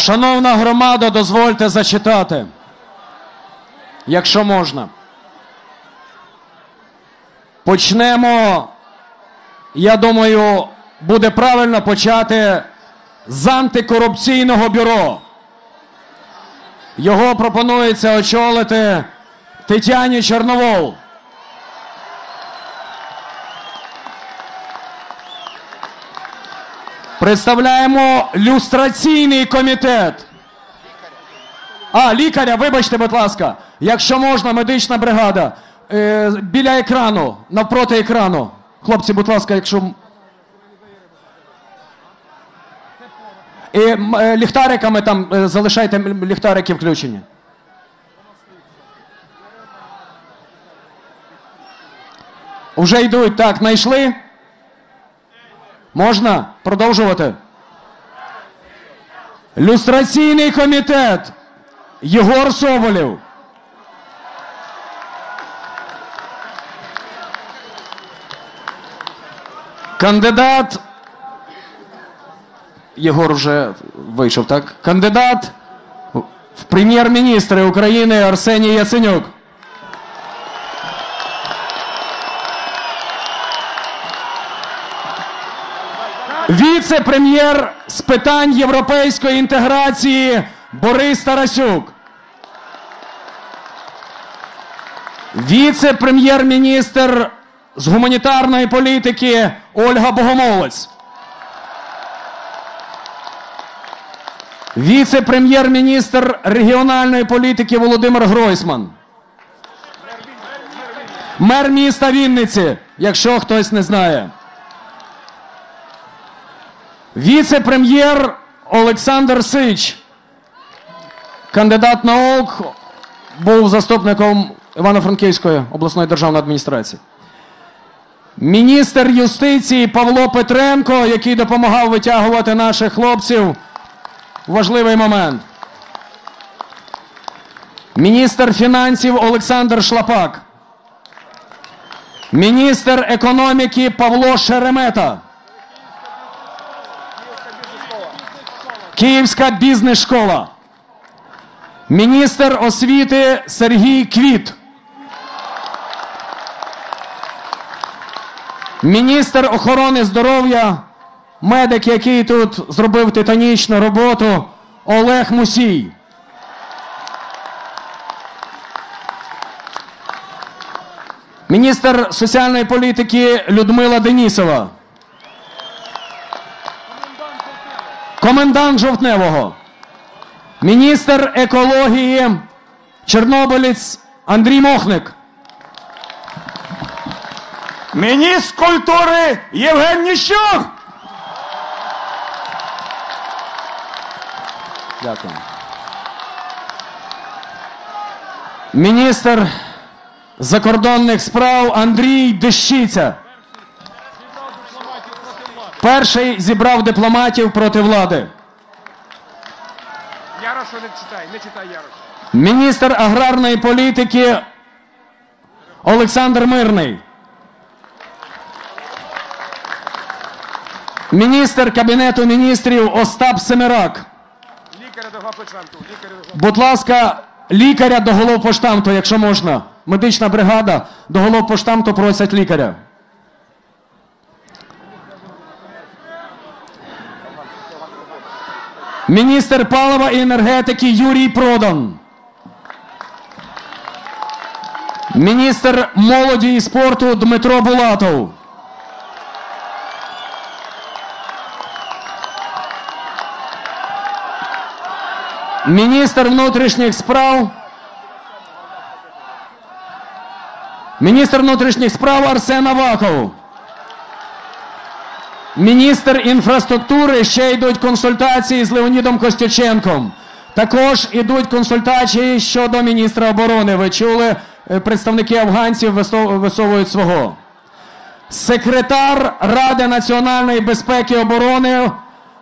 Шановна громада, дозвольте зачитати, якщо можна. Почнемо, я думаю, буде правильно почати з антикорупційного бюро. Його пропонується очолити Тетяні Чорновол. Представляємо люстраційний комітет. А, лікаря, вибачте, будь ласка. Якщо можна, медична бригада. Е, біля екрану, навпроти екрану. Хлопці, будь ласка, якщо. І м, е, ліхтариками там е, залишайте ліхтарики включені. Уже йдуть. Так, знайшли? Можна продовжувати? Люстраційний комітет. Єгор Соболєв. Кандидат. Єгор вже вийшов, так? Кандидат в прем'єр-міністри України Арсеній Яценюк. Віце-прем'єр з питань європейської інтеграції Борис Тарасюк. Віце-прем'єр-міністр з гуманітарної політики Ольга Богомолець. Віце-прем'єр-міністр регіональної політики Володимир Гройсман. Мер міста Вінниці, якщо хтось не знає. Віце-прем'єр Олександр Сич, кандидат наук, був заступником Івано-Франківської обласної державної адміністрації. Міністр юстиції Павло Петренко, який допомагав витягувати наших хлопців. Важливий момент. Міністр фінансів Олександр Шлапак. Міністр економіки Павло Шеремета. Київська бізнес-школа. Міністр освіти Сергій Квіт. Міністр охорони здоров'я, медик, який тут зробив титанічну роботу, Олег Мусій. Міністр соціальної політики Людмила Денісова. Комендант Жовтневого. Міністр екології Чорнобилець Андрій Мохник. Міністр культури Євген Ніщук! Дякую. Міністр закордонних справ Андрій Дещиця. Перший зібрав дипломатів проти влади. Ярошу не читай, не читай Ярошу. Міністр аграрної політики Олександр Мирний. Міністр Кабінету міністрів Остап Семирак. Лікаря до до Будь ласка, лікаря до головпоштамту, якщо можна. Медична бригада до головпоштамту просять лікаря. Міністр палива і енергетики Юрій Продан. Міністр молоді і спорту Дмитро Булатов. Міністр внутрішніх справ. Міністр внутрішніх справ Арсен Аваков. Міністр інфраструктури ще йдуть консультації з Леонідом Костюченком. Також йдуть консультації щодо міністра оборони. Ви чули, е, представники афганців висовують свого. Секретар Ради національної безпеки і оборони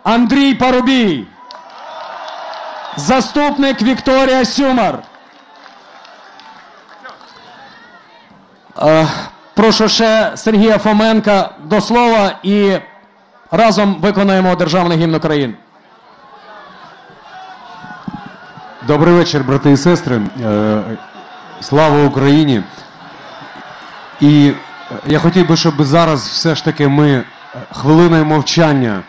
Андрій Парубій. Заступник Вікторія Сюмар. Е, Прошу ще Сергія Фоменка до слова і разом виконаємо державний гімн України. Добрий вечір, брати і сестри. Е, Слава Україні. І я хотів би, щоб зараз все ж таки ми хвилиною мовчання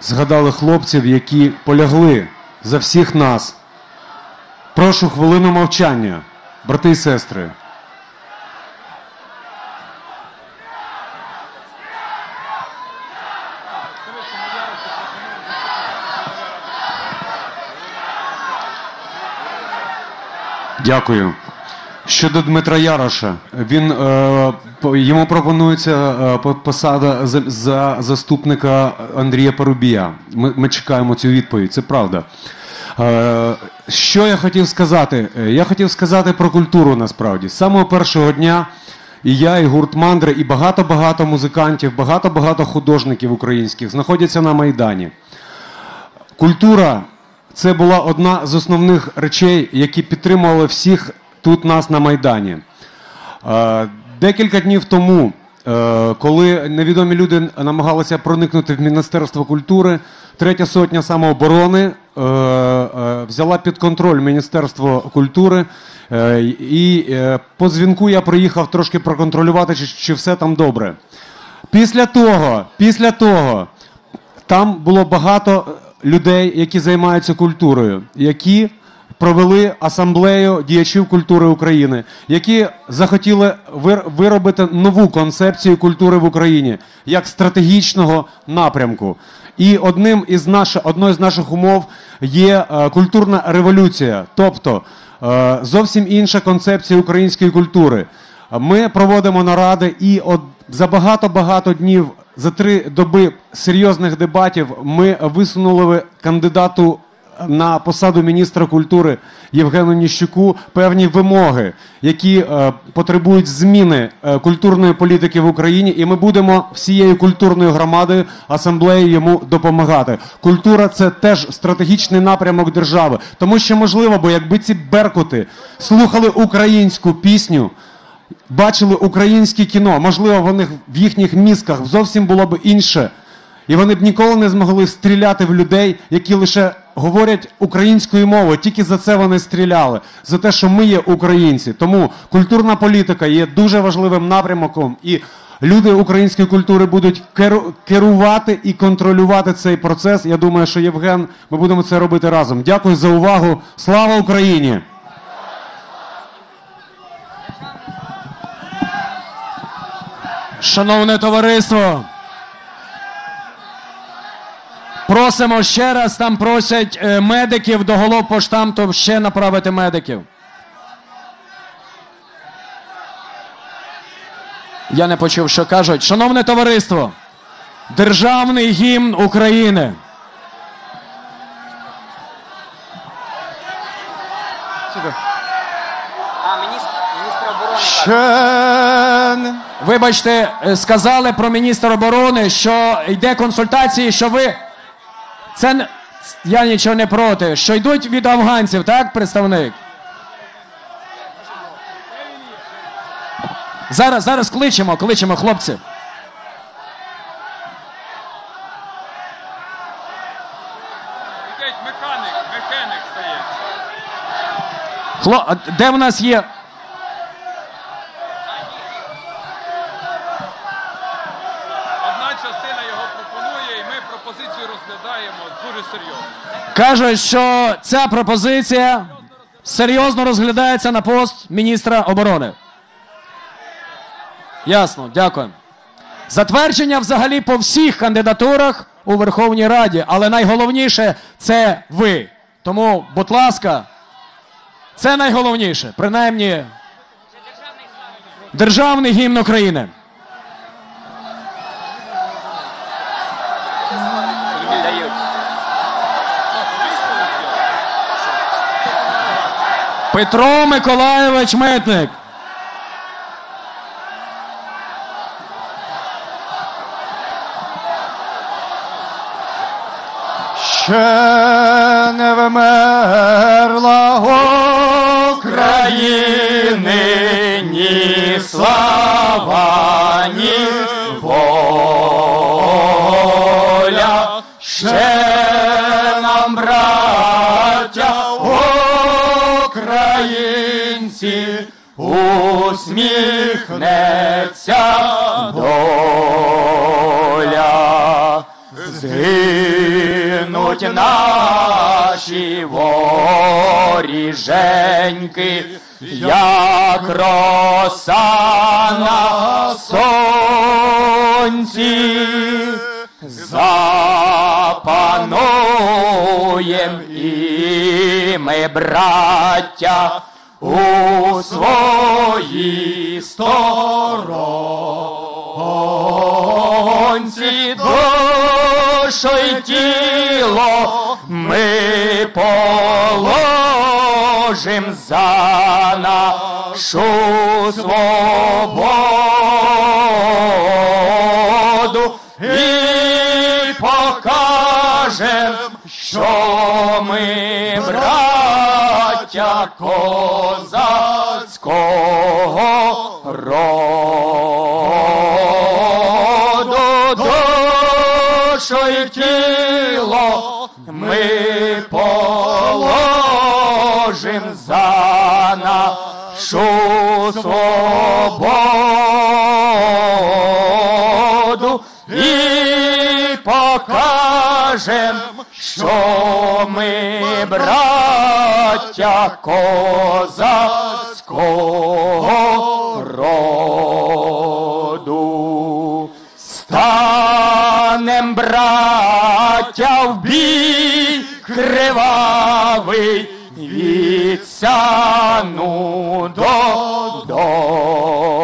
згадали хлопців, які полягли за всіх нас. Прошу хвилину мовчання, брати і сестри. Дякую. Щодо Дмитра Яроша, він е, йому пропонується е, посада за, за заступника Андрія Парубія. Ми, ми чекаємо цю відповідь, це правда. Е, що я хотів сказати? Е, Я хотів сказати про культуру насправді. З самого першого дня і я, і гурт Мандри, і багато-багато музикантів, багато-багато художників українських знаходяться на Майдані. Культура це була одна з основних речей, які підтримували всіх тут нас на Майдані. Е, Декілька днів тому, е, коли невідомі люди намагалися проникнути в Міністерство культури, третя сотня самооборони е, взяла під контроль Міністерство культури. І по дзвінку я приїхав трошки проконтролювати, чи все там добре. Після того, після того, там було багато людей, які займаються культурою, які провели асамблею діячів культури України, які захотіли вир- виробити нову концепцію культури в Україні як стратегічного напрямку. І одним із наш, одною з наших умов є е, культурна революція, тобто е, зовсім інша концепція української культури. Ми проводимо наради, і от за багато-багато днів, за три доби серйозних дебатів, ми висунули кандидату на посаду міністра культури Євгену Ніщуку певні вимоги, які е, потребують зміни е, культурної політики в Україні, і ми будемо всією культурною громадою асамблеї йому допомагати. Культура це теж стратегічний напрямок держави, тому що можливо, бо якби ці беркути слухали українську пісню бачили українське кіно, можливо, вони в їхніх мізках зовсім було б інше. І вони б ніколи не змогли стріляти в людей, які лише говорять українською мовою. Тільки за це вони стріляли, за те, що ми є українці. Тому культурна політика є дуже важливим напрямком, і люди української культури будуть керувати і контролювати цей процес. Я думаю, що Євген, ми будемо це робити разом. Дякую за увагу. Слава Україні! Шановне товариство. Просимо ще раз, там просять е, медиків до голов поштамту ще направити медиків. Я не почув, що кажуть. Шановне товариство, державний гімн України. А, міністр, міністр оборони. Вибачте, е, сказали про міністра оборони, що йде консультації, що ви. Це я нічого не проти. Що йдуть від афганців, так, представник? Зараз, зараз кличемо, кличемо, хлопці. механик, механик стає. Хло... Де в нас є? Кажуть, що ця пропозиція серйозно розглядається на пост міністра оборони. Ясно, дякую. Затвердження взагалі по всіх кандидатурах у Верховній Раді, але найголовніше це ви. Тому, будь ласка, це найголовніше. Принаймні, державний гімн України. Петро Миколайович Метник. Ще не вмерла України ні слава, ні українці, усміхнеться доля. Згинуть наші воріженьки, як роса на сонці. Запануєм і ми, браття, у своїй сторонці. Душу й тіло ми положим за нашу свободу і покажем, що козацького роду. Душу й тіло ми положим за нашу свободу і покажем, що ми браття козацького роду. Станем браття в бій кривавий від сяну до дону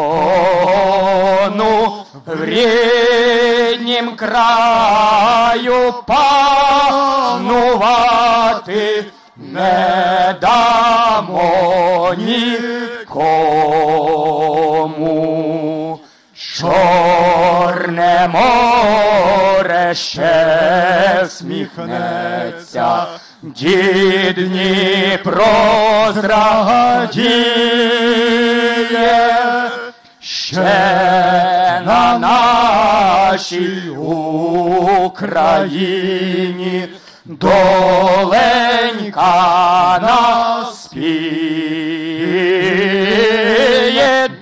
в ріднім краю панувати не дамо нікому. Чорне море ще сміхнеться, дід Дніпро зрадіє, ще на нашій Україні доленька наспіє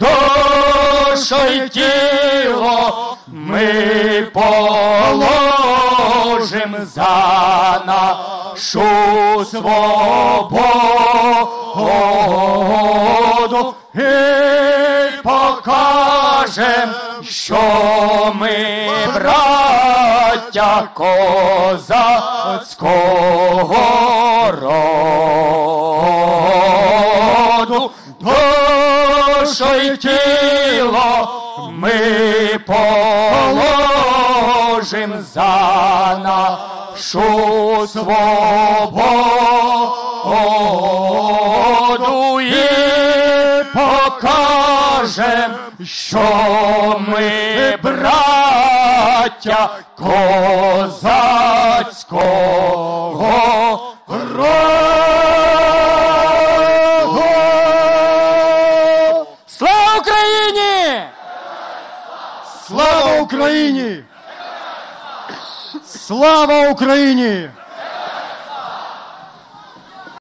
душу й тіло ми положим за нашу свободу і покажем, що ми браття козацького роду. Душу й тіло ми положим за нашу свободу і покажем, що ми браття козацького роду. Слава Україні! Слава Україні! Слава Україні!